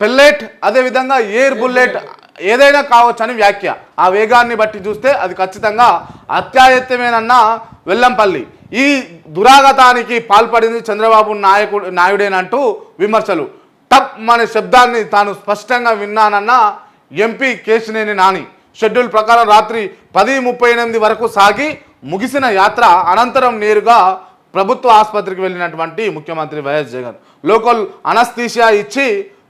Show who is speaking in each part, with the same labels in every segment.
Speaker 1: Pellet అదేవిధంగా air bullet ఏదైనా కావచ్చు అని వ్యాఖ్య. ఆ వేగాన్ని బట్టి చూస్తే అది ఖచ్చితంగా అత్యాయత్యమేనన్న వెల్లంపల్లి. ఈ దురాగతానికి పాల్పడింది చంద్రబాబు నాయకుడు నాయుడేనంటూ విమర్శలు. టప్ అనే శబ్దాన్ని తాను స్పష్టంగా విన్నానన్న ఎంపీ కేశినేని నాని. షెడ్యూల్ ప్రకారం రాత్రి పది ముప్పై ఎనిమిది వరకు సాగి ముగిసిన యాత్ర అనంతరం నేరుగా ప్రభుత్వ ఆసుపత్రికి వెళ్ళినటువంటి ముఖ్యమంత్రి వైఎస్ జగన్. లోకల్ అనస్థీషియా ఇచ్చి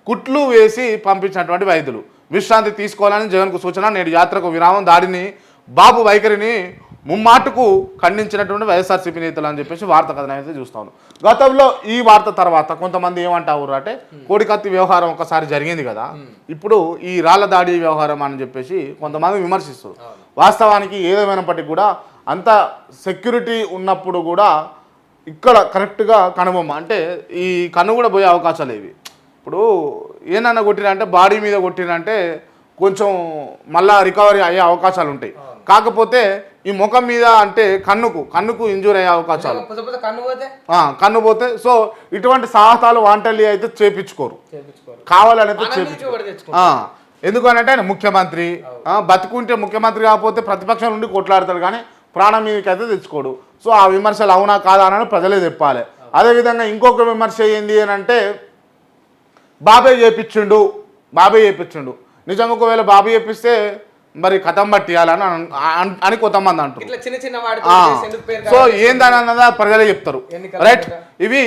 Speaker 1: కుట్లు వేసి పంపించినటువంటి వైద్యులు. విశ్రాంతి తీసుకోవాలని జగన్కు సూచన నేడు యాత్రకు విరామం దాడిని బాబు వైఖరిని ముమ్మాటుకు ఖండించినటువంటి వైఎస్ఆర్సీపీ నేతలు అని చెప్పేసి వార్త కథనం అయితే చూస్తాను గతంలో ఈ వార్త తర్వాత కొంతమంది ఏమంటారు అంటే కోడికత్తి వ్యవహారం ఒకసారి జరిగింది కదా ఇప్పుడు ఈ రాళ్ళ దాడి వ్యవహారం అని చెప్పేసి కొంతమంది విమర్శిస్తారు. వాస్తవానికి ఏదేమైనప్పటికీ కూడా అంత సెక్యూరిటీ ఉన్నప్పుడు కూడా ఇక్కడ కరెక్ట్గా కనుబొమ్మ అంటే ఈ కన్ను కూడా పోయే అవకాశాలు ఇవి ఇప్పుడు ఏనన్నా కొట్టినంటే బాడీ మీద కొట్టినంటే కొంచెం మళ్ళా రికవరీ అయ్యే అవకాశాలు ఉంటాయి. కాకపోతే ఈ ముఖం మీద అంటే కన్నుకు కన్నుకు ఇంజూర్ అయ్యే అవకాశాలు.
Speaker 2: కన్ను పోతే?
Speaker 1: సో ఇటువంటి సాహసాలు వాంటల్లి అయితే చేపించుకోరు.
Speaker 2: చేపించుకోరు.
Speaker 1: కావాలని అయితే
Speaker 2: మనం
Speaker 1: చేపించుకోరు ఎందుకనంటే ఆయన ముఖ్యమంత్రి. బతుకుంటే ముఖ్యమంత్రి కాకపోతే ప్రతిపక్షం నుండి కొట్లాడతాడు కానీ ప్రాణం మీదకి అయితే తెచ్చుకోడు. సో ఆ విమర్శలు అవునా కాదా అని ప్రజలే చెప్పాలి. అదేవిధంగా ఇంకొక విమర్శ ఏంది అని అంటే బాబాయ్ చేపించిండు బాబాయ్ చేపించిండు. నిజంగా ఒకవేళ బాబాయ్ చేపిస్తే మరి కథం పట్టియాలని అన్- కొంతమంది అంటారు సో? ఏందని అన్నదా ప్రజలే చెప్తారు. రైట్. ఇవి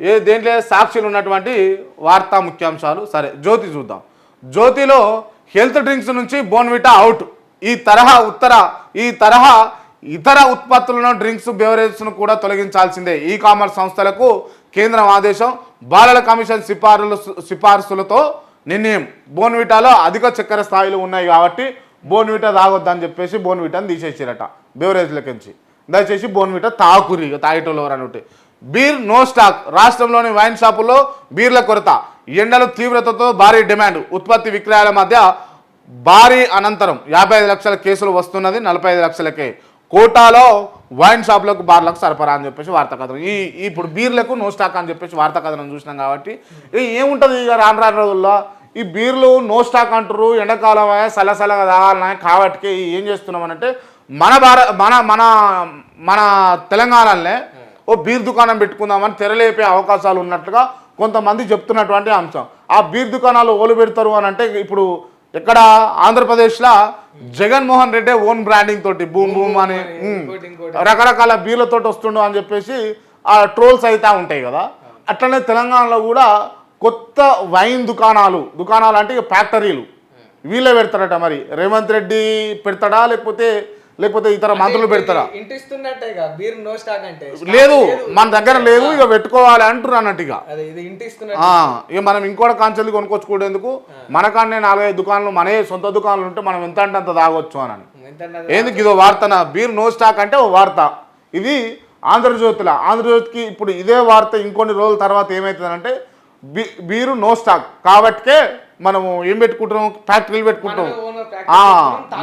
Speaker 1: ఏ దేంట్లో సాక్షులు ఉన్నటువంటి వార్తా ముఖ్యాంశాలు. సరే జ్యోతి చూద్దాం. జ్యోతిలో హెల్త్ డ్రింక్స్ నుంచి బోన్విటా అవుట్. ఈ తరహా ఉత్తర ఈ తరహా ఇతర ఉత్పత్తులను డ్రింక్స్ బెవరేజ్ను కూడా తొలగించాల్సిందే. ఈ కామర్స్ సంస్థలకు కేంద్రం ఆదేశం బాలల కమిషన్ సిఫారులు సిఫార్సులతో నిర్ణయం. బోన్విటాలో అధిక చక్కెర స్థాయిలు ఉన్నాయి కాబట్టి బోన్విటా తాగొద్దని చెప్పేసి బోన్విటాని తీసేసారట బెవరేజ్లకించి. దయచేసి బోన్విటా తాకురి తాగేటోళ్ళు ఎవరు ఉంటే. Beer no stock. రాష్ట్రంలోని వైన్ షాపుల్లో బీర్ల కొరత. ఎండల తీవ్రతతో భారీ డిమాండ్. ఉత్పత్తి విక్రయాల మధ్య భారీ అనంతరం యాభై ఐదు లక్షల కేసులు వస్తున్నది నలభై ఐదు లక్షలకే. కోటాలో వైన్ షాప్లకు బార్లకు సరఫరా అని చెప్పేసి వార్తా కథనం. ఈ ఇప్పుడు బీర్లకు నో స్టాక్ అని చెప్పేసి వార్తా కథనం చూసినాం కాబట్టి ఏముంటుంది ఇక రాను రాను రోజుల్లో? ఈ బీర్లు నో స్టాక్ అంటారు ఎండాకాలం సలసలగా తాగాలన్నా కాబట్టి ఏం చేస్తున్నామనంటే మన భార మన మన మన తెలంగాణలోనే ఓ బీర్ దుకాణం పెట్టుకుందామని తెరలేపే అవకాశాలు ఉన్నట్లుగా కొంతమంది చెప్తున్నటువంటి అంశం. ఆ బీర్ దుకాణాలు ఓలు పెడతారు అని అంటే ఇప్పుడు ఇక్కడ ఆంధ్రప్రదేశ్లో జగన్మోహన్ రెడ్డి ఓన్ బ్రాండింగ్ తోటి బూమ్ బూమ్ అని రకరకాల బీర్లతోటి వస్తుండు అని చెప్పేసి ఆ ట్రోల్స్ అయితే ఉంటాయి కదా. అట్లనే తెలంగాణలో కూడా కొత్త వైన్ దుకాణాలు దుకాణాలు అంటే ఫ్యాక్టరీలు. వీళ్ళే పెడతారట మరి. రేవంత్ రెడ్డి పెడతాడా లేకపోతే లేకపోతే ఇతర మంత్రులు పెడతారా? లేదు మన దగ్గర లేదు ఇక పెట్టుకోవాలి అంటారు అన్నట్టు ఇక. ఇక మనం ఇంకోటి కాంచెల్లి కొనుక్కొచ్చుకోవడానికి మనకాన్నే నాలుగైదు దుకాణాలు మనే సొంత దుకాణాలు ఉంటే మనం ఎంత అంటే అంత తాగొచ్చు అని? ఏంది ఇదో వార్తన బీర్ నో స్టాక్ అంటే ఓ వార్త. ఇది ఆంధ్రజ్యోతిలో ఆంధ్రజ్యోతికి ఇప్పుడు ఇదే వార్త ఇంకొన్ని రోజుల తర్వాత ఏమవుతుందంటే బీ బీరు నో స్టాక్. కాబట్టికే మనము ఏం పెట్టుకుంటున్నాం ఫ్యాక్టరీలు పెట్టుకుంటాం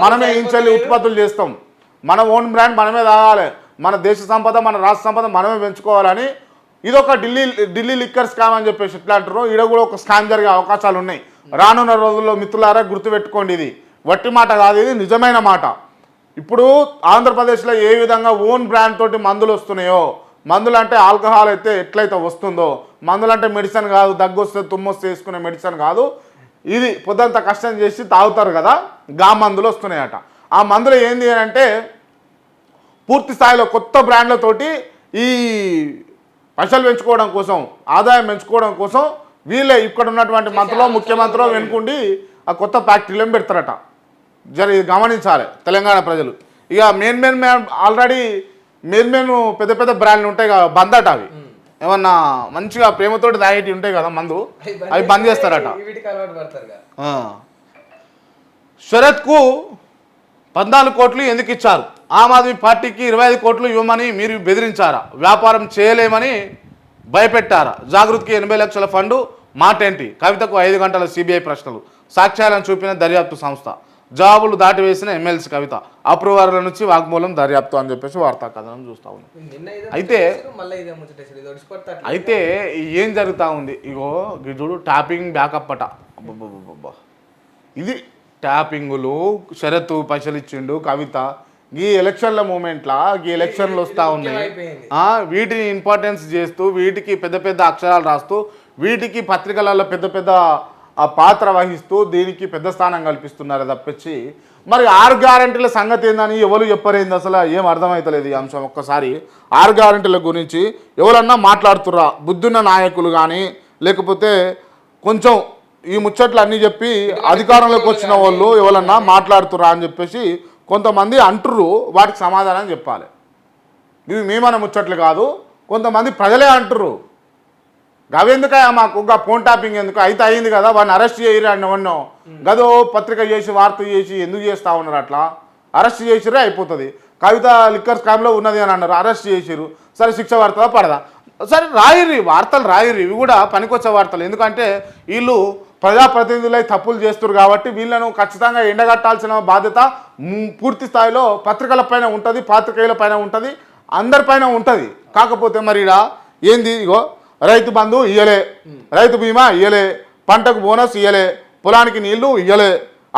Speaker 2: మనమే
Speaker 1: ఇంచెల్లి. ఉత్పత్తులు చేస్తాం. మన ఓన్ బ్రాండ్ మనమే తాగాలి. మన దేశ సంపద మన రాష్ట్ర సంపద మనమే పెంచుకోవాలని ఇదొక ఢిల్లీ ఢిల్లీ లిక్కర్ స్కామ్ అని చెప్పేసి ఎట్లా అంటారు ఈడ కూడా ఒక స్కామ్ జరిగే అవకాశాలు ఉన్నాయి. రానున్న రోజుల్లో మిత్రులారా గుర్తుపెట్టుకోండి ఇది. వట్టి మాట కాదు ఇది నిజమైన మాట. ఇప్పుడు ఆంధ్రప్రదేశ్లో ఏ విధంగా ఓన్ బ్రాండ్ తోటి మందులు వస్తున్నాయో మందులు అంటే ఆల్కహాల్ అయితే ఎట్లయితే వస్తుందో మందులు అంటే మెడిసిన్ కాదు దగ్గు వస్తే తుమ్మొస్తే వేసుకునే మెడిసిన్ కాదు ఇది పొద్దంత కష్టం చేసి తాగుతారు కదా గా మందులు వస్తున్నాయట. ఆ మందులు ఏంది అని అంటే పూర్తి స్థాయిలో కొత్త బ్రాండ్లతోటి ఈ పైసలు పెంచుకోవడం కోసం ఆదాయం పెంచుకోవడం కోసం వీళ్ళే ఇక్కడ ఉన్నటువంటి మంత్రులు ముఖ్యమంత్రులు వెనుకుండి ఆ కొత్త ఫ్యాక్టరీలను పెడతారట? జర గమనించాలి తెలంగాణ ప్రజలు. ఇక main main already main main పెద్ద పెద్ద బ్రాండ్లు ఉంటాయి కదా బంద్ అట అవి ఏమన్నా మంచిగా ప్రేమతోటి తాగేటి ఉంటాయి కదా మందు? అవి బంద్ చేస్తారట. శరత్కు పద్నాలుగు కోట్లు ఎందుకు ఇచ్చారు? ఆమ్ ఆద్మీ పార్టీకి ఇరవై ఐదు కోట్లు ఇవ్వమని మీరు బెదిరించారా? వ్యాపారం చేయలేమని భయపెట్టారా? జాగృతికి ఎనభై లక్షల ఫండు మాటేంటి? కవితకు ఐదు గంటల సిబిఐ ప్రశ్నలు. సాక్ష్యాలను చూపిన దర్యాప్తు సంస్థ. జవాబులు దాటివేసిన ఎమ్మెల్సీ కవిత. అప్రూవర్ల నుంచి వాగ్మూలం దర్యాప్తు అని చెప్పేసి వార్తా కథనం చూస్తా ఉన్నాం. అయితే- అయితే ఏం జరుగుతూ ఉంది? ఇగో గిజుడు టాపింగ్ బ్యాకప్ అట. ఇది ట్యాపింగులు షరతు పైసలు ఇచ్చిండు కవిత. ఈ ఎలక్షన్ల మూమెంట్లా ఈ ఎలక్షన్లు వస్తూ ఉన్నాయి. వీటిని ఇంపార్టెన్స్ చేస్తూ వీటికి పెద్ద పెద్ద అక్షరాలు రాస్తూ వీటికి పత్రికలలో పెద్ద పెద్ద పాత్ర వహిస్తూ దీనికి పెద్ద స్థానం కల్పిస్తున్నారు తప్పించి మరి ఆరు గ్యారంటీల సంగతి ఏందని ఎవరు చెప్పరేంది అసలు? ఏం అర్థమవుతలేదు ఈ అంశం ఒక్కసారి. ఆరు గ్యారంటీల గురించి ఎవరన్నా మాట్లాడుతుర్రా? బుద్ధున్న నాయకులు కానీ లేకపోతే కొంచెం ఈ ముచ్చట్లు అన్నీ చెప్పి అధికారంలోకి వచ్చిన వాళ్ళు ఎవరన్నా మాట్లాడుతుర్రా అని చెప్పేసి కొంతమంది అంటుర్రు వాటికి సమాధానం చెప్పాలి. ఇవి మేమన్న ముచ్చట్లు కాదు కొంతమంది ప్రజలే అంటుర్రు. గవెందుకయ్యా మాకు గా ఫోన్ టాపింగ్ ఎందుకు? అయితే అయింది కదా వాడిని అరెస్ట్ చేయరు అని వన్నో గదో పత్రిక చేసి వార్త చేసి ఎందుకు చేస్తా ఉన్నారు అట్లా? అరెస్ట్ చేసిరే అయిపోతుంది. కవిత లిక్కర్ స్కామ్లో ఉన్నది అని అన్నారు అరెస్ట్ చేసిరు సరే శిక్ష పడుతుందా పడదా? సరే రాయిరి వార్తలు రాయిరి ఇవి కూడా పనికొచ్చే వార్తలు. ఎందుకంటే వీళ్ళు ప్రజాప్రతినిధులై తప్పులు చేస్తారు కాబట్టి వీళ్ళను ఖచ్చితంగా ఎండగట్టాల్సిన బాధ్యత పూర్తి స్థాయిలో పత్రికల పైన ఉంటుంది పాత్రికేయుల పైన ఉంటుంది అందరిపైన ఉంటుంది. కాకపోతే మరి ఏంది ఇగో రైతు బంధు ఇయ్యలే రైతు బీమా ఇయ్యలే పంటకు బోనస్ ఇయ్యలే పొలానికి నీళ్ళు ఇయ్యలే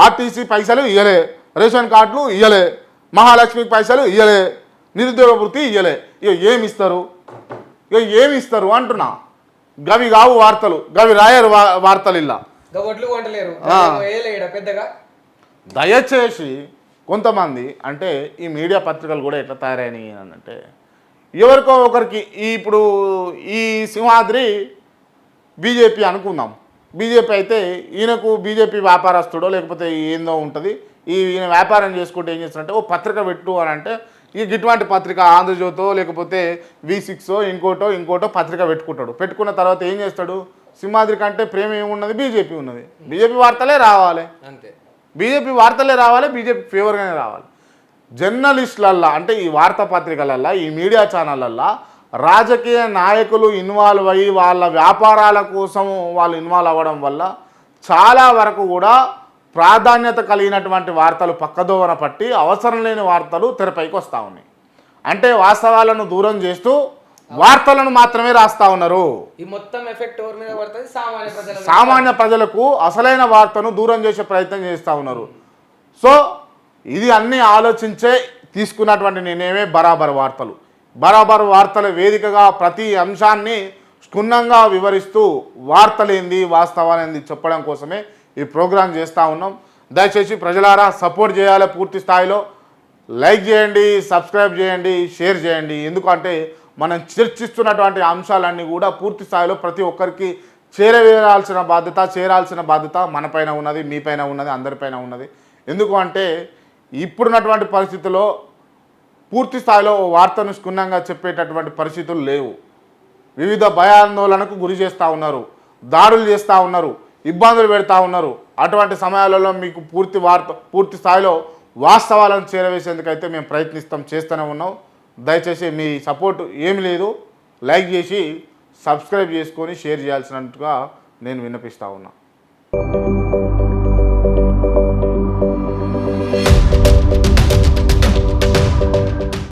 Speaker 1: ఆర్టీసీ పైసలు ఇయ్యలే రేషన్ కార్డులు ఇయ్యలే మహాలక్ష్మికి పైసలు ఇయ్యలే నిరుద్యోగ వృత్తి ఇయ్యలే. ఇక ఏమి ఇస్తారు? ఇక ఏమి ఇస్తారు అంటున్నా? గవి కావు వార్తలు గవి రాయరు వార్తలు ఇలా దయచేసి కొంతమంది అంటే ఈ మీడియా పత్రికలు కూడా ఎట్లా తయారైనాయి అని అంటే ఎవరికో ఒకరికి ఈ ఇప్పుడు ఈ సింహాద్రి బీజేపీ అనుకుందాం. బీజేపీ అయితే ఈయనకు బీజేపీ వ్యాపారస్తుడో లేకపోతే ఏందో ఉంటుంది. ఈ ఈయన వ్యాపారం చేసుకుంటే ఏం చేస్తారంటే ఓ పత్రిక పెట్టు అని అంటే ఈ ఇటువంటి పత్రిక ఆంధ్రజ్యోతో లేకపోతే వి సిక్స్ ఇంకోటో ఇంకోటో పత్రిక పెట్టుకుంటాడు. పెట్టుకున్న తర్వాత ఏం చేస్తాడు? సింహాద్రి కంటే ప్రేమ ఏమున్నది? బీజేపీ ఉన్నది. బీజేపీ వార్తలే రావాలి.
Speaker 2: అంతే.
Speaker 1: బీజేపీ వార్తలే రావాలి బీజేపీ ఫేవర్గానే రావాలి. జర్నలిస్టులల్లా అంటే ఈ వార్తాపత్రికలల్లా ఈ మీడియా ఛానళ్ళల్లా రాజకీయ నాయకులు ఇన్వాల్వ్ అయ్యి వాళ్ళ వ్యాపారాల కోసం వాళ్ళు ఇన్వాల్వ్ అవ్వడం వల్ల చాలా వరకు కూడా ప్రాధాన్యత కలిగినటువంటి వార్తలు పక్కదోవన పట్టి అవసరం లేని వార్తలు తెరపైకి వస్తూ ఉన్నాయి. అంటే వాస్తవాలను దూరం చేస్తూ వార్తలను మాత్రమే రాస్తా ఉన్నారు.
Speaker 2: ఈ మొత్తం ఎఫెక్ట్ ఎవరి మీద పడుతుంది? సామాన్య ప్రజల మీద.
Speaker 1: సామాన్య ప్రజలకు అసలైన వార్తను దూరం చేసే ప్రయత్నం చేస్తూ ఉన్నారు. సో ఇది అన్ని ఆలోచించే తీసుకున్నటువంటి నేనేమే బరాబర్ వార్తలు. బరాబర్ వార్తల వేదికగా ప్రతి అంశాన్ని క్షుణ్ణంగా వివరిస్తూ వార్తలేంది వాస్తవాలేంది చెప్పడం కోసమే ఈ ప్రోగ్రాం చేస్తూ ఉన్నాం. దయచేసి ప్రజలారా సపోర్ట్ చేయాలి పూర్తి స్థాయిలో. లైక్ చేయండి సబ్స్క్రైబ్ చేయండి షేర్ చేయండి. ఎందుకంటే మనం చర్చిస్తున్నటువంటి అంశాలన్నీ కూడా పూర్తి స్థాయిలో ప్రతి ఒక్కరికి చేరవేరాల్సిన బాధ్యత చేరాల్సిన బాధ్యత మనపైన ఉన్నది మీపైన ఉన్నది అందరిపైన ఉన్నది. ఎందుకు అంటే ఇప్పుడున్నటువంటి పరిస్థితుల్లో పూర్తి స్థాయిలో వార్తను క్షుణ్ణంగా చెప్పేటటువంటి పరిస్థితులు లేవు. వివిధ భయాందోళనకు గురి చేస్తూ ఉన్నారు దాడులు చేస్తూ ఉన్నారు. ఇబ్బందులు పెడతా ఉన్నారు. అటువంటి సమయాలలో మీకు పూర్తి వార్త పూర్తి స్థాయిలో వాస్తవాలను చేరవేసేందుకైతే మేము ప్రయత్నిస్తాం చేస్తూనే ఉన్నాం. దయచేసి మీ సపోర్ట్ ఏమి లేదు. లైక్ చేసి సబ్స్క్రైబ్ చేసుకొని షేర్ చేయాల్సినట్టుగా నేను విన్నపిస్తూ ఉన్నా.